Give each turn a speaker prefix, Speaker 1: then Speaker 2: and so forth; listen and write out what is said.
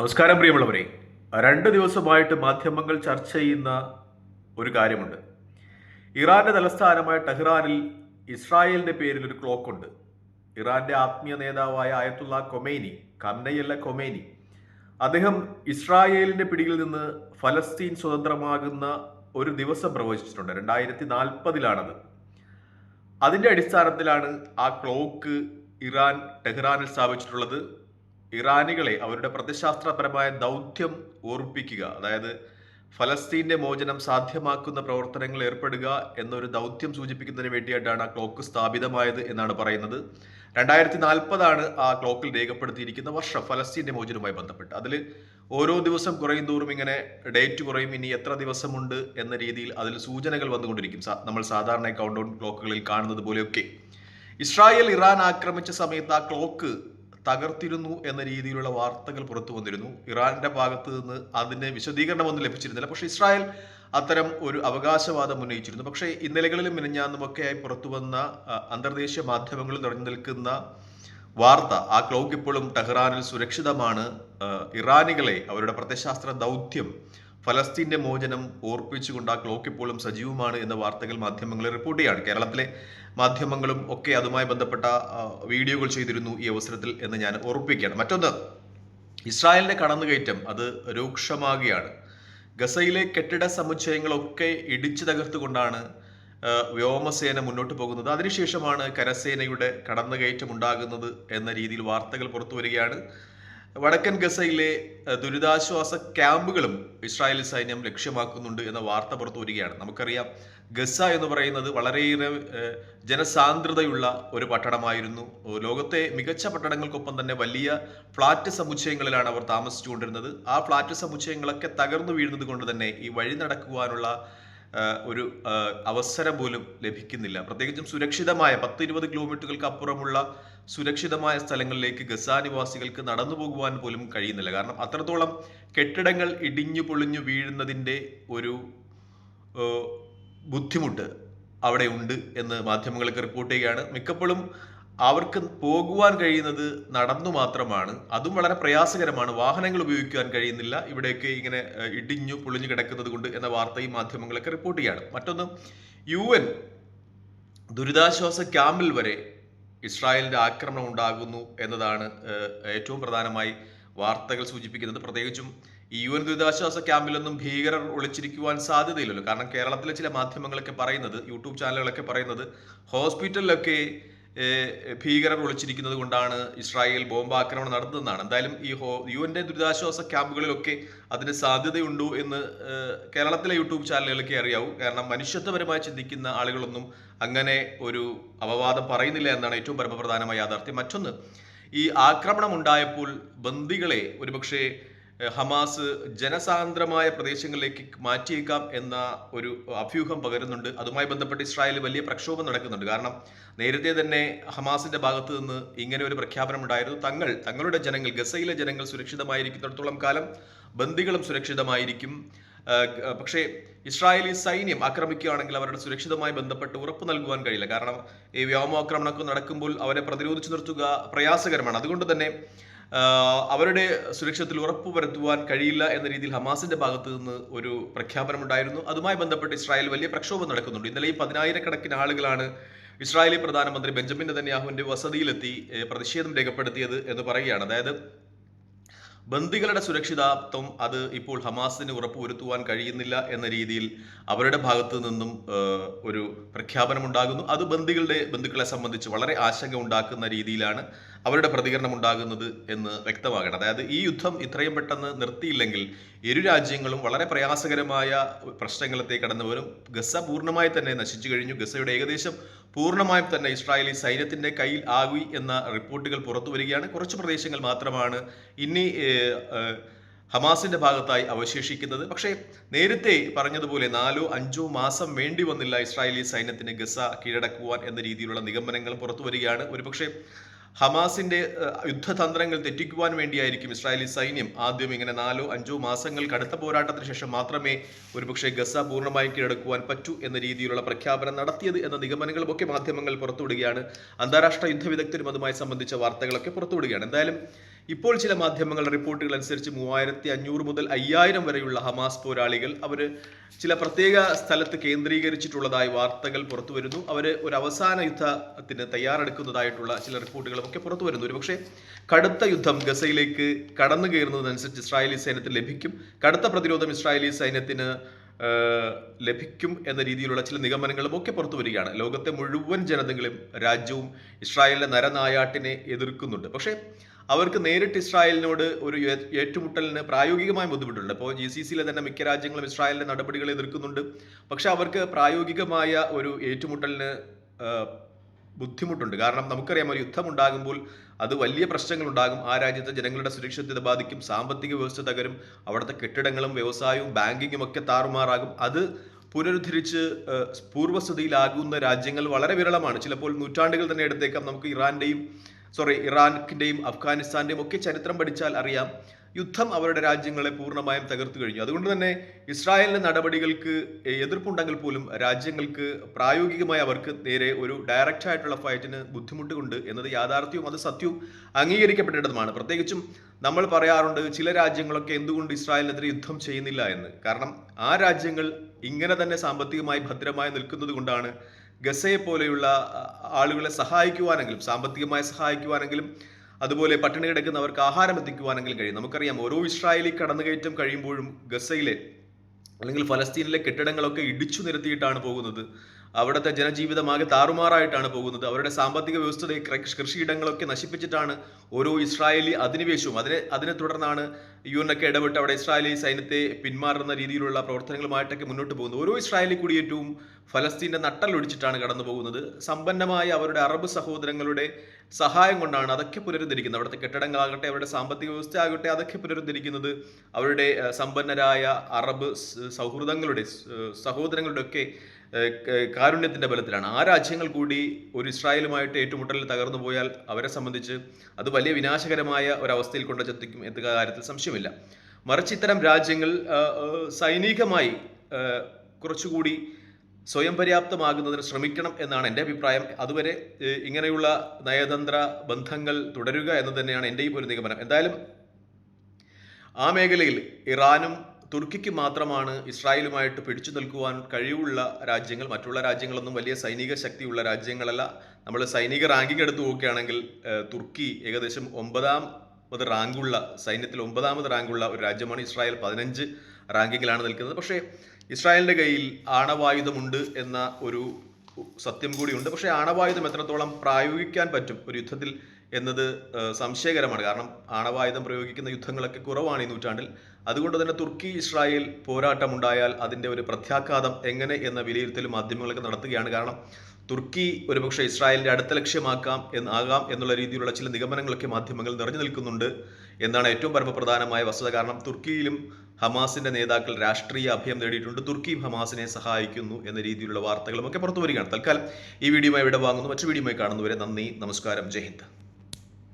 Speaker 1: നമസ്കാരം പ്രിയമുള്ളവരെ. രണ്ട് ദിവസമായിട്ട് മാധ്യമങ്ങൾ ചർച്ച ചെയ്യുന്ന ഒരു കാര്യമുണ്ട്. ഇറാന്റെ തലസ്ഥാനമായ ടെഹ്റാനിൽ ഇസ്രായേലിന്റെ പേരിൽ ഒരു ക്ലോക്ക് ഉണ്ട് ഇറാന്റെ ആത്മീയ നേതാവായ ആയത്തുള്ള കൊമേനി കന്നയല്ല കൊമേനി അദ്ദേഹം ഇസ്രായേലിന്റെ പിടിയിൽ നിന്ന് ഫലസ്തീൻ സ്വതന്ത്രമാകുന്ന ഒരു ദിവസം പ്രവചിച്ചിട്ടുണ്ട്. രണ്ടായിരത്തി നാൽപ്പതിലാണത് അതിന്റെ അടിസ്ഥാനത്തിലാണ് ആ ക്ലോക്ക് ഇറാൻ ടെഹ്റാനിൽ സ്ഥാപിച്ചിട്ടുള്ളത്. ഇറാനികളെ അവരുടെ പ്രതിശാസ്ത്രപരമായ ദൗത്യം ഓർപ്പിക്കുക അതായത് ഫലസ്തീന്റെ മോചനം സാധ്യമാക്കുന്ന പ്രവർത്തനങ്ങൾ ഏർപ്പെടുക എന്നൊരു ദൗത്യം സൂചിപ്പിക്കുന്നതിന് വേണ്ടിയിട്ടാണ് ആ ക്ലോക്ക് സ്ഥാപിതമായത് എന്നാണ് പറയുന്നത്. രണ്ടായിരത്തി നാൽപ്പതാണ് ആ ക്ലോക്കിൽ രേഖപ്പെടുത്തിയിരിക്കുന്ന വർഷം ഫലസ്തീന്റെ മോചനവുമായി ബന്ധപ്പെട്ട്. അതിൽ ഓരോ ദിവസം കുറയും തോറും ഇങ്ങനെ ഡേറ്റ് കുറയും ഇനി എത്ര ദിവസമുണ്ട് എന്ന രീതിയിൽ അതിൽ സൂചനകൾ വന്നുകൊണ്ടിരിക്കും. നമ്മൾ സാധാരണ കൗണ്ട് ഡൗൺ ക്ലോക്കുകളിൽ കാണുന്നത് പോലെയൊക്കെ. ഇസ്രായേൽ ഇറാൻ ആക്രമിച്ച സമയത്ത് ആ ക്ലോക്ക് തകർത്തിരുന്നു എന്ന രീതിയിലുള്ള വാർത്തകൾ പുറത്തു വന്നിരുന്നു. ഇറാന്റെ ഭാഗത്ത് നിന്ന് അതിന് വിശദീകരണമൊന്നും ലഭിച്ചിരുന്നില്ല. പക്ഷേ ഇസ്രായേൽ അത്തരം ഒരു അവകാശവാദം ഉന്നയിച്ചിരുന്നു. പക്ഷേ ഇന്നലകളിലും മിനിഞ്ഞാന്നുമൊക്കെയായി പുറത്തു വന്ന അന്തർദേശീയ മാധ്യമങ്ങളിൽ നിറഞ്ഞു നിൽക്കുന്ന വാർത്ത ആ ക്ലൗക്ക് ഇപ്പോഴും ടെഹ്റാനിൽ സുരക്ഷിതമാണ്. ഇറാനികളെ അവരുടെ പ്രത്യശാസ്ത്ര ദൗത്യം ഫലസ്തീന്റെ മോചനം ഓർപ്പിച്ചുകൊണ്ട് ആ ക്ലോക്ക് ഇപ്പോഴും സജീവമാണ് എന്ന വാർത്തകൾ മാധ്യമങ്ങൾ റിപ്പോർട്ട് ചെയ്യാണ് കേരളത്തിലെ മാധ്യമങ്ങളും ഒക്കെ അതുമായി ബന്ധപ്പെട്ട വീഡിയോകൾ ചെയ്തിരുന്നു ഈ അവസരത്തിൽ എന്ന് ഞാൻ ഓർപ്പിക്കുകയാണ് മറ്റൊന്ന് ഇസ്രായേലിന്റെ കടന്നുകയറ്റം അത് രൂക്ഷമാകുകയാണ്. ഗസയിലെ കെട്ടിട സമുച്ചയങ്ങളൊക്കെ ഇടിച്ചു തകർത്തുകൊണ്ടാണ് വ്യോമസേന മുന്നോട്ട് പോകുന്നത്. അതിനുശേഷമാണ് കരസേനയുടെ കടന്നുകയറ്റം ഉണ്ടാകുന്നത് എന്ന രീതിയിൽ വാർത്തകൾ പുറത്തു വരികയാണ്. വടക്കൻ ഗസയിലെ ദുരിതാശ്വാസ ക്യാമ്പുകളും ഇസ്രായേൽ സൈന്യം ലക്ഷ്യമാക്കുന്നുണ്ട് എന്ന വാർത്ത പുറത്തു വരികയാണ്. നമുക്കറിയാം ഗസ എന്ന് പറയുന്നത് വളരെയേറെ ജനസാന്ദ്രതയുള്ള ഒരു പട്ടണമായിരുന്നു. ലോകത്തെ മികച്ച പട്ടണങ്ങൾക്കൊപ്പം തന്നെ വലിയ ഫ്ലാറ്റ് സമുച്ചയങ്ങളിലാണ് അവർ താമസിച്ചുകൊണ്ടിരുന്നത്. ആ ഫ്ലാറ്റ് സമുച്ചയങ്ങളൊക്കെ തകർന്നു വീഴുന്നത് കൊണ്ട് തന്നെ ഈ വഴി നടക്കുവാനുള്ള ഒരു അവസരം പോലും ലഭിക്കുന്നില്ല. പ്രത്യേകിച്ചും സുരക്ഷിതമായ പത്ത് ഇരുപത് കിലോമീറ്ററുകൾക്ക് അപ്പുറമുള്ള സുരക്ഷിതമായ സ്ഥലങ്ങളിലേക്ക് ഗസ നിവാസികൾക്ക് നടന്നു പോകുവാൻ പോലും കഴിയുന്നില്ല. കാരണം അത്രത്തോളം കെട്ടിടങ്ങൾ ഇടിഞ്ഞു പൊളിഞ്ഞു വീഴുന്നതിന്റെ ഒരു ബുദ്ധിമുട്ട് അവിടെ ഉണ്ട് എന്ന് മാധ്യമങ്ങളൊക്കെ റിപ്പോർട്ട് ചെയ്യുകയാണ്. മിക്കപ്പോഴും അവർക്ക് പോകുവാൻ കഴിയുന്നത് നടന്നു മാത്രമാണ്. അതും വളരെ പ്രയാസകരമാണ്. വാഹനങ്ങൾ ഉപയോഗിക്കാൻ കഴിയുന്നില്ല. ഇവിടെയൊക്കെ ഇങ്ങനെ ഇടിഞ്ഞു പൊളിഞ്ഞു കിടക്കുന്നത് കൊണ്ട് എന്ന വാർത്ത ഈ മാധ്യമങ്ങളൊക്കെ റിപ്പോർട്ട് ചെയ്യുകയാണ് മറ്റൊന്ന് യു എൻ ദുരിതാശ്വാസ ക്യാമ്പിൽ വരെ ഇസ്രായേലിന്റെ ആക്രമണം ഉണ്ടാകുന്നു എന്നതാണ് ഏറ്റവും പ്രധാനമായി വാർത്തകൾ സൂചിപ്പിക്കുന്നത്. പ്രത്യേകിച്ചും ഈ യു എൻ ദുരിതാശ്വാസ ക്യാമ്പിലൊന്നും ഭീകരർ ഒളിച്ചിരിക്കുവാൻ സാധ്യതയില്ലല്ലോ. കാരണം കേരളത്തിലെ ചില മാധ്യമങ്ങളൊക്കെ പറയുന്നത് യൂട്യൂബ് ചാനലുകളൊക്കെ പറയുന്നത് ഹോസ്പിറ്റലിലൊക്കെ ഭീകരർ ഒളിച്ചിരിക്കുന്നത് കൊണ്ടാണ് ഇസ്രായേൽ ബോംബാക്രമണം നടത്തുന്നതാണ് എന്തായാലും ഈ ഹോ യു എന്റെ ദുരിതാശ്വാസ ക്യാമ്പുകളിലൊക്കെ അതിന് സാധ്യതയുണ്ടോ എന്ന് കേരളത്തിലെ യൂട്യൂബ് ചാനലുകളൊക്കെ അറിയാവൂ. കാരണം മനുഷ്യത്വപരമായി ചിന്തിക്കുന്ന ആളുകളൊന്നും അങ്ങനെ ഒരു അപവാദം പറയുന്നില്ല എന്നാണ് ഏറ്റവും പരമപ്രധാനമായ യാഥാർത്ഥ്യം. മറ്റൊന്ന് ഈ ആക്രമണം ഉണ്ടായപ്പോൾ ബന്ദികളെ ഒരുപക്ഷെ ഹമാസ് ജനസാന്ദ്രമായ പ്രദേശങ്ങളിലേക്ക് മാറ്റിയേക്കാം എന്ന ഒരു അഭ്യൂഹം പകരുന്നുണ്ട്. അതുമായി ബന്ധപ്പെട്ട് ഇസ്രായേൽ വലിയ പ്രക്ഷോഭം നടക്കുന്നുണ്ട്. കാരണം നേരത്തെ തന്നെ ഹമാസിന്റെ ഭാഗത്ത് നിന്ന് ഇങ്ങനെ ഒരു പ്രഖ്യാപനം ഉണ്ടായിരുന്നു. തങ്ങൾ തങ്ങളുടെ ജനങ്ങൾ ഗസയിലെ ജനങ്ങൾ സുരക്ഷിതമായിരിക്കുന്നിടത്തോളം കാലം ബന്ദികളും സുരക്ഷിതമായിരിക്കും. പക്ഷേ ഇസ്രായേലി സൈന്യം ആക്രമിക്കുകയാണെങ്കിൽ അവരുടെ സുരക്ഷിതമായി ബന്ധപ്പെട്ട് ഉറപ്പ് നൽകുവാൻ കഴിയില്ല. കാരണം ഈ വ്യോമാക്രമണമൊക്കെ നടക്കുമ്പോൾ അവരെ പ്രതിരോധിച്ചു നിർത്തുക പ്രയാസകരമാണ്. അതുകൊണ്ട് തന്നെ അവരുടെ സുരക്ഷത്തിൽ ഉറപ്പ് വരുത്തുവാൻ കഴിയില്ല എന്ന രീതിയിൽ ഹമാസിന്റെ ഭാഗത്ത് നിന്ന് ഒരു പ്രഖ്യാപനമുണ്ടായിരുന്നു അതുമായി ബന്ധപ്പെട്ട് ഇസ്രായേൽ വലിയ പ്രക്ഷോഭം നടക്കുന്നുണ്ട്. ഇന്നലെ ഈ പതിനായിരക്കണക്കിന് ആളുകളാണ് ഇസ്രായേലി പ്രധാനമന്ത്രി ബെഞ്ചമിൻ നെതന്യാഹുവിന്റെ വസതിയിലെത്തി പ്രതിഷേധം രേഖപ്പെടുത്തിയത് എന്ന് പറയുകയാണ്. അതായത് ബന്ദികളുടെ സുരക്ഷിതാത്വം അത് ഇപ്പോൾ ഹമാസിന് ഉറപ്പുവരുത്തുവാൻ കഴിയുന്നില്ല എന്ന രീതിയിൽ അവരുടെ ഭാഗത്തു നിന്നും ഒരു പ്രഖ്യാപനം ഉണ്ടാകുന്നു അത് ബന്ദികളുടെ ബന്ധുക്കളെ സംബന്ധിച്ച് വളരെ ആശങ്ക ഉണ്ടാക്കുന്ന രീതിയിലാണ് അവരുടെ പ്രതികരണം ഉണ്ടാകുന്നത് എന്ന് വ്യക്തമാകണം. അതായത് ഈ യുദ്ധം ഇത്രയും പെട്ടെന്ന് നിർത്തിയില്ലെങ്കിൽ ഇരു രാജ്യങ്ങളും വളരെ പ്രയാസകരമായ പ്രശ്നങ്ങളത്തേക്ക് കടന്നു വരും ഗസ പൂർണമായി തന്നെ നശിച്ചു കഴിഞ്ഞു. ഗസയുടെ ഏകദേശം പൂർണമായും തന്നെ ഇസ്രായേലി സൈന്യത്തിന്റെ കയ്യിൽ ആകി എന്ന റിപ്പോർട്ടുകൾ പുറത്തു വരികയാണ്. കുറച്ച് പ്രദേശങ്ങൾ മാത്രമാണ് ഇനി ഹമാസിന്റെ ഭാഗത്തായി അവശേഷിക്കുന്നത്. പക്ഷേ നേരത്തെ പറഞ്ഞതുപോലെ നാലോ അഞ്ചോ മാസം വേണ്ടി വന്നില്ല ഇസ്രായേലി സൈന്യത്തിന് ഗസ കീഴടക്കുവാൻ എന്ന രീതിയിലുള്ള നിഗമനങ്ങൾ പുറത്തു വരികയാണ്. ഒരുപക്ഷെ ഹമാസിന്റെ യുദ്ധതന്ത്രങ്ങൾ തെറ്റിക്കുവാൻ വേണ്ടിയായിരിക്കും ഇസ്രായേലി സൈന്യം ആദ്യം ഇങ്ങനെ നാലോ അഞ്ചോ മാസങ്ങൾ കടുത്ത പോരാട്ടത്തിന് ശേഷം മാത്രമേ ഒരുപക്ഷെ ഗസ പൂർണമായും കീഴടക്കുവാൻ പറ്റൂ എന്ന രീതിയിലുള്ള പ്രഖ്യാപനം നടത്തിയത് എന്ന നിഗമനങ്ങളും ഒക്കെ മാധ്യമങ്ങൾ പുറത്തുവിടുകയാണ്. അന്താരാഷ്ട്ര യുദ്ധ വിദഗ്ധരും അതുമായി സംബന്ധിച്ച വാർത്തകളൊക്കെ പുറത്തുവിടുകയാണ്. എന്തായാലും ഇപ്പോൾ ചില മാധ്യമങ്ങളുടെ റിപ്പോർട്ടുകൾ അനുസരിച്ച് മൂവായിരത്തി അഞ്ഞൂറ് മുതൽ അയ്യായിരം വരെയുള്ള ഹമാസ് പോരാളികൾ അവർ ചില പ്രത്യേക സ്ഥലത്ത് കേന്ദ്രീകരിച്ചിട്ടുള്ളതായി വാർത്തകൾ പുറത്തു വരുന്നു. അവർ ഒരു അവസാന യുദ്ധത്തിന് തയ്യാറെടുക്കുന്നതായിട്ടുള്ള ചില റിപ്പോർട്ടുകളും ഒക്കെ പുറത്തു വരുന്നു ഒരുപക്ഷെ കടുത്ത യുദ്ധം ഗസയിലേക്ക് കടന്നു കയറുന്നതനുസരിച്ച് ഇസ്രായേലി സൈന്യത്തിന് ലഭിക്കും. കടുത്ത പ്രതിരോധം ഇസ്രായേലി സൈന്യത്തിന് ലഭിക്കും എന്ന രീതിയിലുള്ള ചില നിഗമനങ്ങളും ഒക്കെ പുറത്തു വരികയാണ്. ലോകത്തെ മുഴുവൻ ജനതകളും രാജ്യവും ഇസ്രായേലിന്റെ നരനായാട്ടിനെ എതിർക്കുന്നുണ്ട്. പക്ഷേ അവർക്ക് നേരിട്ട് ഇസ്രായേലിനോട് ഒരു ഏറ്റുമുട്ടലിന് പ്രായോഗികമായ ബുദ്ധിമുട്ടുണ്ട്. ഇപ്പോൾ ജി സി സിയിലെ തന്നെ മിക്ക രാജ്യങ്ങളും ഇസ്രായേലിന്റെ നടപടികളെ എതിർക്കുന്നുണ്ട്. പക്ഷേ അവർക്ക് പ്രായോഗികമായ ഒരു ഏറ്റുമുട്ടലിന് ബുദ്ധിമുട്ടുണ്ട്. കാരണം നമുക്കറിയാം ഒരു യുദ്ധം ഉണ്ടാകുമ്പോൾ അത് വലിയ പ്രശ്നങ്ങൾ ഉണ്ടാകും ആ രാജ്യത്തെ ജനങ്ങളുടെ സുരക്ഷിതത ബാധിക്കും. സാമ്പത്തിക വ്യവസ്ഥ തകരും. അവിടുത്തെ കെട്ടിടങ്ങളും വ്യവസായവും ബാങ്കിങ്ങും ഒക്കെ താറുമാറാകും. അത് പുനരുദ്ധരിച്ച് പൂർവസ്ഥിതിയിലാകുന്ന രാജ്യങ്ങൾ വളരെ വിരളമാണ്. ചിലപ്പോൾ നൂറ്റാണ്ടുകൾ തന്നെ എടുത്തേക്കാം. നമുക്ക് ഇറാന്റെയും സോറി ഇറാനിന്റെയും അഫ്ഗാനിസ്ഥാന്റെയും ഒക്കെ ചരിത്രം പഠിച്ചാൽ അറിയാം. യുദ്ധം അവരുടെ രാജ്യങ്ങളെ പൂർണമായും തകർത്തു കഴിഞ്ഞു. അതുകൊണ്ട് തന്നെ ഇസ്രായേലിന്റെ നടപടികൾക്ക് എതിർപ്പുണ്ടെങ്കിൽ പോലും രാജ്യങ്ങൾക്ക് പ്രായോഗികമായി അവർക്ക് നേരെ ഒരു ഡയറക്റ്റ് ആയിട്ടുള്ള ഫൈറ്റിന് ബുദ്ധിമുട്ടുണ്ട് എന്നത് യാഥാർത്ഥ്യവും അത് സത്യവും അംഗീകരിക്കപ്പെടേണ്ടതുമാണ്. പ്രത്യേകിച്ചും നമ്മൾ പറയാറുണ്ട് ചില രാജ്യങ്ങളൊക്കെ എന്തുകൊണ്ട് ഇസ്രായേലിനെതിരെ യുദ്ധം ചെയ്യുന്നില്ല എന്ന്. കാരണം ആ രാജ്യങ്ങൾ ഇങ്ങനെ തന്നെ സാമ്പത്തികമായി ഭദ്രമായി നിൽക്കുന്നത് കൊണ്ടാണ് ഗസയെ പോലെയുള്ള ആളുകളെ സഹായിക്കുവാനെങ്കിലും സാമ്പത്തികമായി സഹായിക്കുവാനെങ്കിലും അതുപോലെ പട്ടിണി കിടക്കുന്നവർക്ക് ആഹാരം എത്തിക്കുവാനെങ്കിലും കഴിയും. നമുക്കറിയാം ഓരോ ഇസ്രായേലി കടന്നുകയറ്റം കഴിയുമ്പോഴും ഗസയിലെ അല്ലെങ്കിൽ ഫലസ്തീനിലെ കെട്ടിടങ്ങളൊക്കെ ഇടിച്ചു നിരത്തിയിട്ടാണ് പോകുന്നത്. അവിടുത്തെ ജനജീവിതമാകെ താറുമാറായിട്ടാണ് പോകുന്നത്. അവരുടെ സാമ്പത്തിക വ്യവസ്ഥയെ കൃഷിയിടങ്ങളൊക്കെ നശിപ്പിച്ചിട്ടാണ് ഓരോ ഇസ്രായേലി അധിനിവേശവും. അതിനെ അതിനെ തുടർന്നാണ് യു എൻ ഒക്കെ ഇടപെട്ട് അവിടെ ഇസ്രായേലി സൈന്യത്തെ പിന്മാറുന്ന രീതിയിലുള്ള പ്രവർത്തനങ്ങളുമായിട്ടൊക്കെ മുന്നോട്ട് പോകുന്നത്. ഓരോ ഇസ്രായേലി കുടിയേറ്റവും ഫലസ്തീന്റെ നട്ടലൊടിച്ചിട്ടാണ് കടന്നു പോകുന്നത് സമ്പന്നമായ അവരുടെ അറബ് സഹോദരങ്ങളുടെ സഹായം കൊണ്ടാണ് അതൊക്കെ പുനരുദ്ധരിക്കുന്നത്. അവിടുത്തെ കെട്ടിടങ്ങളാകട്ടെ അവരുടെ സാമ്പത്തിക വ്യവസ്ഥ ആകട്ടെ അതൊക്കെ പുനരുദ്ധരിക്കുന്നത് അവരുടെ സമ്പന്നരായ അറബ് സൗഹൃദങ്ങളുടെ സഹോദരങ്ങളുടെ ഒക്കെ ഏഹ്, ക- കാരുണ്യത്തിന്റെ ബലത്തിലാണ്. ആ രാജ്യങ്ങൾ കൂടി ഒരു ഇസ്രായേലുമായിട്ട് ഏറ്റുമുട്ടലിൽ തകർന്നു പോയാൽ അവരെ സംബന്ധിച്ച് അത് വലിയ വിനാശകരമായ ഒരവസ്ഥയിൽ കൊണ്ടുചെത്തിക്കും എന്ന കാര്യത്തിൽ സംശയമില്ല. മറിച്ച് ഇത്തരം രാജ്യങ്ങൾ സൈനികമായി കുറച്ചുകൂടി സ്വയം പര്യാപ്തമാകുന്നതിന് ശ്രമിക്കണം എന്നാണ് എന്റെ അഭിപ്രായം. അതുവരെ ഇങ്ങനെയുള്ള നയതന്ത്ര ബന്ധങ്ങൾ തുടരുക എന്ന് തന്നെയാണ് എന്റെയും ഒരു നിഗമനം. എന്തായാലും ആ മേഖലയിൽ ഇറാനും തുർക്കിക്ക് മാത്രമാണ് ഇസ്രായേലുമായിട്ട് പിടിച്ചു നിൽക്കുവാൻ കഴിവുള്ള രാജ്യങ്ങൾ മറ്റുള്ള രാജ്യങ്ങളൊന്നും വലിയ സൈനിക ശക്തിയുള്ള രാജ്യങ്ങളല്ല. നമ്മൾ സൈനിക റാങ്കിങ് എടുത്തു നോക്കുകയാണെങ്കിൽ തുർക്കി ഏകദേശം ഒമ്പതാമത് റാങ്കുള്ള സൈന്യത്തിൽ ഒമ്പതാമത് റാങ്കുള്ള ഒരു രാജ്യമാണ് ഇസ്രായേൽ. പതിനഞ്ച് റാങ്കിങ്ങിലാണ് നിൽക്കുന്നത്. പക്ഷേ ഇസ്രായേലിന്റെ കയ്യിൽ ആണവായുധമുണ്ട് എന്ന ഒരു സത്യം കൂടിയുണ്ട്. പക്ഷേ ആണവായുധം എത്രത്തോളം പ്രായോഗിക്കാൻ പറ്റും? ഒരു യുദ്ധത്തിൽ എന്നത് സംശയകരമാണ്. കാരണം ആണവായുധം പ്രയോഗിക്കുന്ന യുദ്ധങ്ങളൊക്കെ കുറവാണ് ഈ നൂറ്റാണ്ടിൽ. അതുകൊണ്ട് തന്നെ തുർക്കി ഇസ്രായേൽ പോരാട്ടം ഉണ്ടായാൽ അതിന്റെ ഒരു പ്രത്യാഘാതം എങ്ങനെ എന്ന വിലയിരുത്തലും മാധ്യമങ്ങളൊക്കെ നടത്തുകയാണ്. കാരണം തുർക്കി ഒരുപക്ഷെ ഇസ്രായേലിന്റെ അടുത്ത ലക്ഷ്യമാക്കാം എന്ന് ആകാം എന്നുള്ള രീതിയിലുള്ള ചില നിഗമനങ്ങളൊക്കെ മാധ്യമങ്ങൾ നിറഞ്ഞു നിൽക്കുന്നുണ്ട് എന്നാണ് ഏറ്റവും പരമപ്രധാനമായ വസ്തുത. കാരണം തുർക്കിയിലും ഹമാസിന്റെ നേതാക്കൾ രാഷ്ട്രീയ അഭയം നേടിയിട്ടുണ്ട്. തുർക്കിയും ഹമാസിനെ സഹായിക്കുന്നു എന്ന രീതിയിലുള്ള വാർത്തകളും ഒക്കെ പുറത്തു വരികയാണ്. തൽക്കാലം ഈ വീഡിയോയുമായി ഇവിടെ വാങ്ങുന്നു. മറ്റു വീഡിയോയുമായി കാണുന്നവരെ നന്ദി നമസ്കാരം ജയ് ഹിന്ദ്.